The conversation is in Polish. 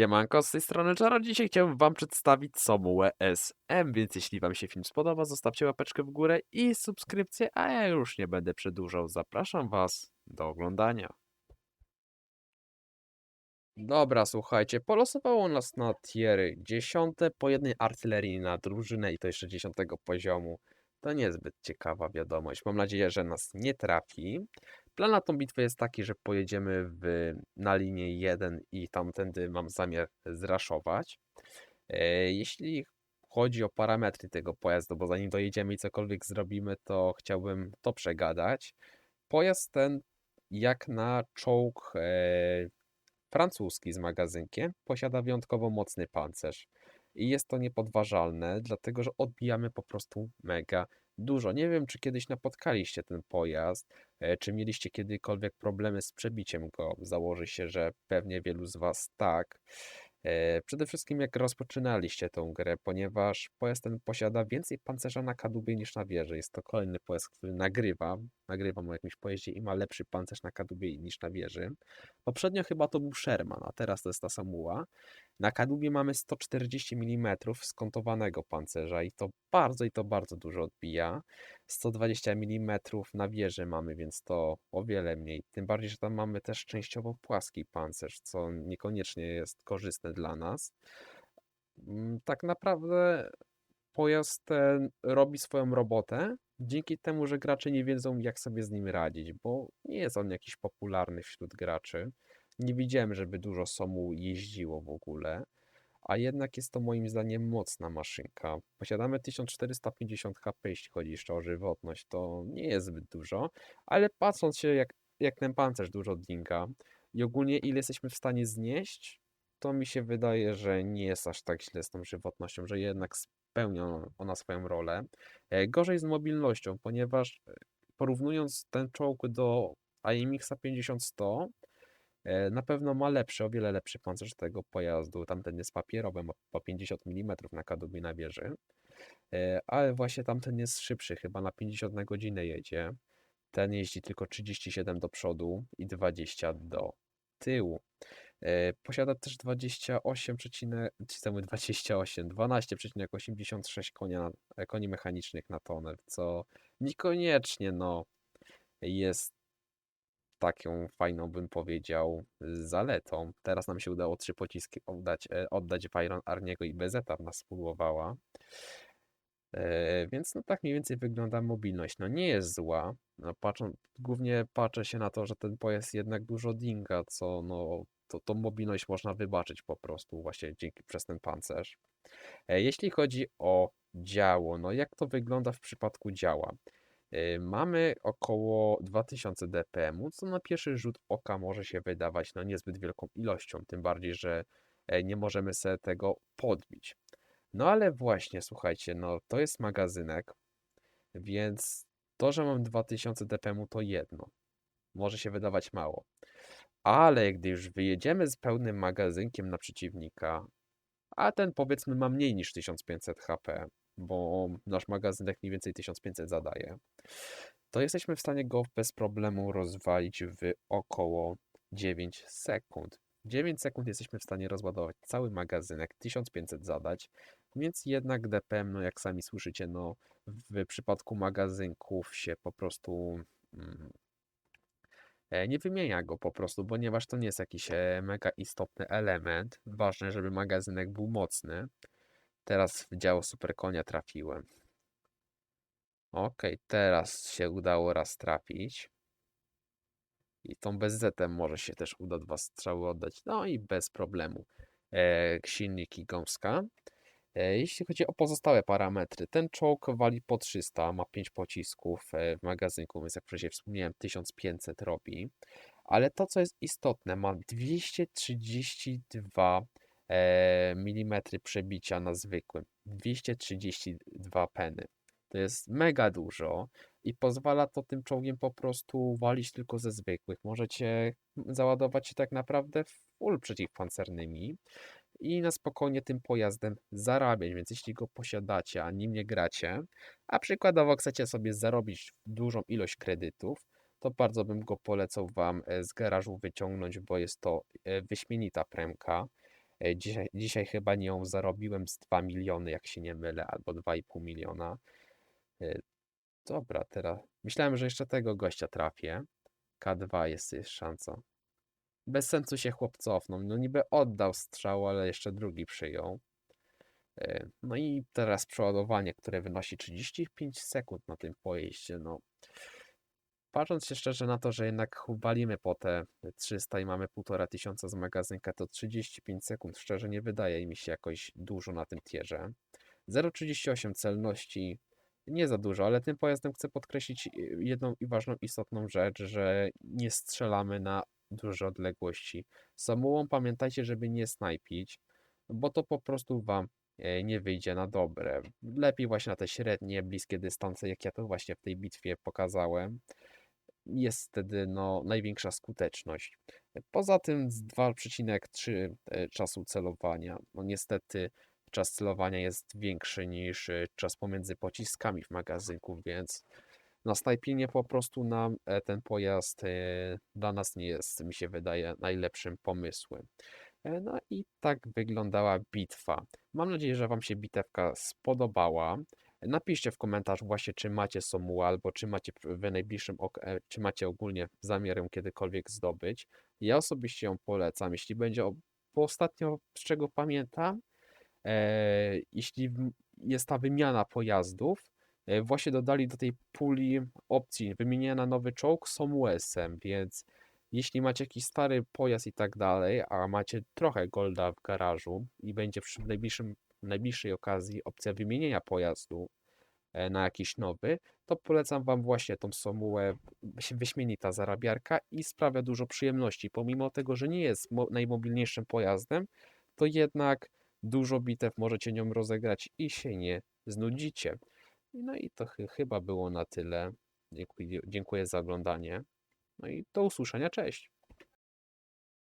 Siemanko, z tej strony Czaro. Dzisiaj chciałbym Wam przedstawić Somułę SM, więc jeśli Wam się film spodoba, zostawcie łapeczkę w górę i subskrypcję, a ja już nie będę przedłużał. Zapraszam Was do oglądania. Dobra, słuchajcie, polosowało nas na tiery 10 po jednej artylerii na drużynę i to jeszcze 10 poziomu. To niezbyt ciekawa wiadomość. Mam nadzieję, że nas nie trafi. Plan na tą bitwę jest taki, że pojedziemy w, na linię 1 i tamtędy mam zamiar zraszować. E, Jeśli chodzi o parametry tego pojazdu, bo zanim dojedziemy i cokolwiek zrobimy, to chciałbym to przegadać. Pojazd ten, jak na czołg e, francuski z magazynkiem, posiada wyjątkowo mocny pancerz. I jest to niepodważalne, dlatego że odbijamy po prostu mega dużo. Nie wiem, czy kiedyś napotkaliście ten pojazd, e, czy mieliście kiedykolwiek problemy z przebiciem go. Założy się, że pewnie wielu z Was tak. E, Przede wszystkim jak rozpoczynaliście tą grę, ponieważ pojazd ten posiada więcej pancerza na kadłubie niż na wieży. Jest to kolejny pojazd, który nagrywa. Nagrywam o jakimś pojeździe i ma lepszy pancerz na kadłubie niż na wieży. Poprzednio chyba to był Sherman, a teraz to jest ta Samuła. Na kadłubie mamy 140 mm skontowanego pancerza i to bardzo i to bardzo dużo odbija. 120 mm na wieży mamy, więc to o wiele mniej. Tym bardziej, że tam mamy też częściowo płaski pancerz, co niekoniecznie jest korzystne dla nas. Mm, Tak naprawdę pojazd robi swoją robotę dzięki temu, że gracze nie wiedzą, jak sobie z nim radzić, bo nie jest on jakiś popularny wśród graczy. Nie widziałem, żeby dużo Somu jeździło w ogóle, a jednak jest to moim zdaniem mocna maszynka. Posiadamy 1450 HP, jeśli chodzi jeszcze o żywotność, to nie jest zbyt dużo, ale patrząc się jak, jak ten pancerz dużo dinga i ogólnie ile jesteśmy w stanie znieść, to mi się wydaje, że nie jest aż tak źle z tą żywotnością, że jednak spełnia ona swoją rolę. E, Gorzej z mobilnością, ponieważ e, porównując ten czołg do 50-100, E, Na pewno ma lepszy, o wiele lepszy pancerz tego pojazdu. Tamten jest papierowy, ma po 50 mm na kadłubie na wieży. Ale właśnie tamten jest szybszy, chyba na 50 na godzinę jedzie. Ten jeździ tylko 37 do przodu i 20 do tyłu. E, Posiada też 28, czy 28, 12,86 konia, e, koni mechanicznych na tonę, co niekoniecznie no, jest taką fajną, bym powiedział, zaletą. Teraz nam się udało trzy pociski oddać, e, oddać w Iron Arniego i Bezeta nas spróbowała. Więc no tak mniej więcej wygląda mobilność. No nie jest zła. No, patrzą, głównie patrzę się na to, że ten pojazd jednak dużo dinga, co no to, tą mobilność można wybaczyć po prostu właśnie dzięki przez ten pancerz. E, Jeśli chodzi o działo, no jak to wygląda w przypadku działa? Y, Mamy około 2000 dpm, co na pierwszy rzut oka może się wydawać no niezbyt wielką ilością, tym bardziej, że e, nie możemy sobie tego podbić. No ale właśnie, słuchajcie, no to jest magazynek, więc to, że mam 2000 dpm to jedno. Może się wydawać mało. Ale gdy już wyjedziemy z pełnym magazynkiem na przeciwnika, a ten powiedzmy ma mniej niż 1500 HP, bo nasz magazynek mniej więcej 1500 zadaje, to jesteśmy w stanie go bez problemu rozwalić w około 9 sekund. 9 sekund jesteśmy w stanie rozładować cały magazynek, 1500 zadać, więc jednak DPM, no jak sami słyszycie, no w przypadku magazynków się po prostu mm, e, nie wymienia go po prostu, ponieważ to nie jest jakiś e, mega istotny element. Ważne, żeby magazynek był mocny. Teraz w działo super konia trafiłem. Okej, teraz się udało raz trafić. I tą BZ może się też uda dwa strzały oddać. No i bez problemu. E, silniki gąska. E, jeśli chodzi o pozostałe parametry, ten czołg wali po 300, ma 5 pocisków e, w magazynku, więc jak wcześniej wspomniałem, 1500 robi. Ale to, co jest istotne, ma 232 e, mm przebicia na zwykłym. 232 peny. To jest mega dużo i pozwala to tym czołgiem po prostu walić tylko ze zwykłych. Możecie załadować się tak naprawdę full przeciwpancernymi i na spokojnie tym pojazdem zarabiać, więc jeśli go posiadacie, a nim nie gracie, a przykładowo chcecie sobie zarobić dużą ilość kredytów, to bardzo bym go polecał Wam e, z garażu wyciągnąć, bo jest to e, wyśmienita premka. E, Dzisiaj, dzisiaj chyba nią zarobiłem z 2 miliony, jak się nie mylę, albo 2,5 miliona. Dobra, teraz. Myślałem, że jeszcze tego gościa trafię. K2 jest jest szansa. Bez sensu się chłop cofnął. No niby oddał strzał, ale jeszcze drugi przyjął. E, No i teraz przeładowanie, które wynosi 35 sekund na tym pojeździe. No, patrząc się szczerze na to, że jednak walimy po te 300 i mamy 1,5 tysiąca z magazynka, to 35 sekund szczerze nie wydaje mi się jakoś dużo na tym tierze. 0,38 celności nie za dużo, ale tym pojazdem chcę podkreślić y, jedną i ważną, istotną rzecz, że nie strzelamy na duże odległości. Samułą pamiętajcie, żeby nie snajpić, bo to po prostu wam e, nie wyjdzie na dobre. Lepiej właśnie na te średnie, bliskie dystanse, jak ja to właśnie w tej bitwie pokazałem. Jest wtedy no, największa skuteczność. Poza tym z 2,3 e, czasu celowania. No niestety czas celowania jest większy niż e, czas pomiędzy pociskami w magazynku, więc na snajpienie po prostu nam e, ten pojazd e, dla nas nie jest, mi się wydaje, najlepszym pomysłem. E, No i tak wyglądała bitwa. Mam nadzieję, że Wam się bitewka spodobała. Napiszcie w komentarzu właśnie, czy macie Somuła, albo czy macie w najbliższym, czy macie ogólnie zamiar ją kiedykolwiek zdobyć. Ja osobiście ją polecam, jeśli będzie, o- bo ostatnio, z czego pamiętam, e, jeśli jest ta wymiana pojazdów, właśnie dodali do tej puli opcji wymienienia na nowy czołg Somuesem, więc jeśli macie jakiś stary pojazd i tak dalej, a macie trochę golda w garażu i będzie przy najbliższym, najbliższej okazji opcja wymienienia pojazdu e, na jakiś nowy, to polecam Wam właśnie tą Somułę, wyś- wyśmienita zarabiarka i sprawia dużo przyjemności. Pomimo tego, że nie jest mo- najmobilniejszym pojazdem, to jednak dużo bitew możecie nią rozegrać i się nie znudzicie. No i to chy- chyba było na tyle. Dziękuję, dziękuję za oglądanie. No i do usłyszenia, cześć.